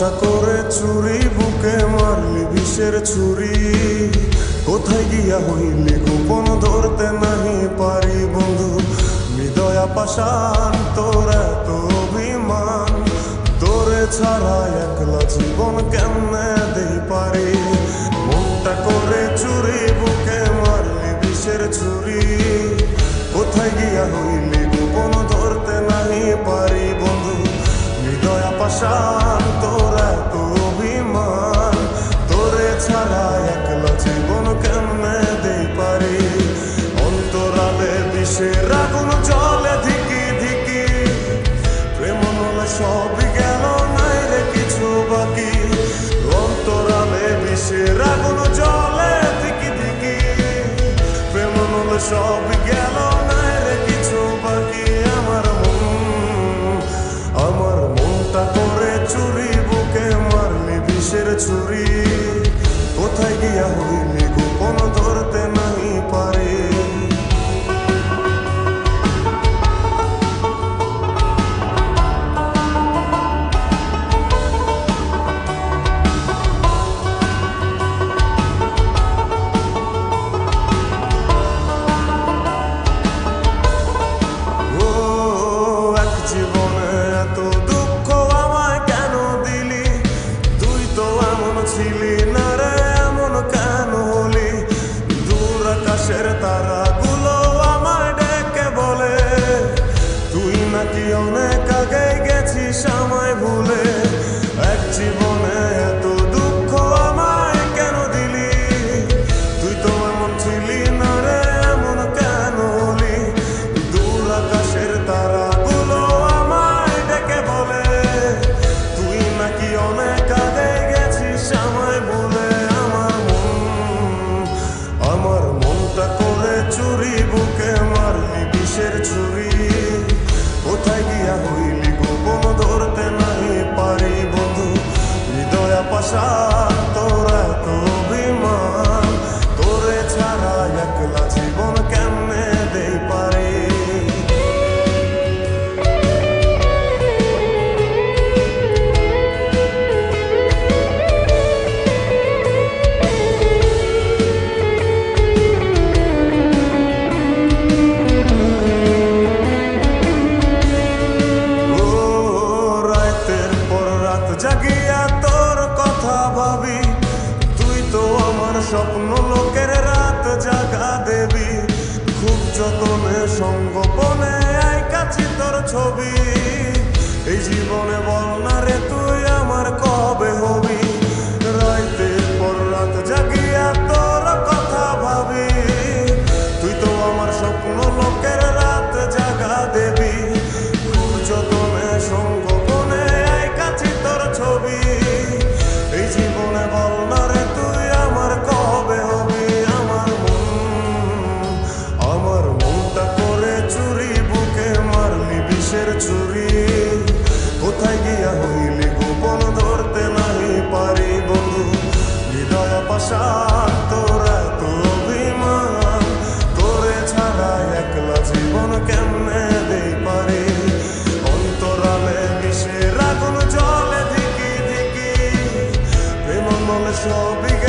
দশটা করে চুরি বুকে মারলি বিষের ছুরি। কোথায় গিয়া হইলি গোপন ধরতে নাহি পারি, বন্ধু? হৃদয়া পাশান তোর এত অভিমান। তোরে ছাড়া একলা জীবন কেমনে দেই পারি? মনটা করে চুরি বুকে মারলি বিষের ছুরি। কোথায় গিয়া হইলি গোপন ধরতে নাহি পারি, বন্ধু? হৃদয়া পাশান সে রাগুন জলে ধিকি ধিকি। প্রেম হলে সব গেল নাই রে কিছু বাকি। অন্তরালে বিষে রাগুন জলে ধিকি ধিকি। প্রেম হলে সব you স্বপ্ন লোকের রাত জাগা দেবী। খুব যতনে সঙ্গোপনে আইকাছি তোর ছবি। so big.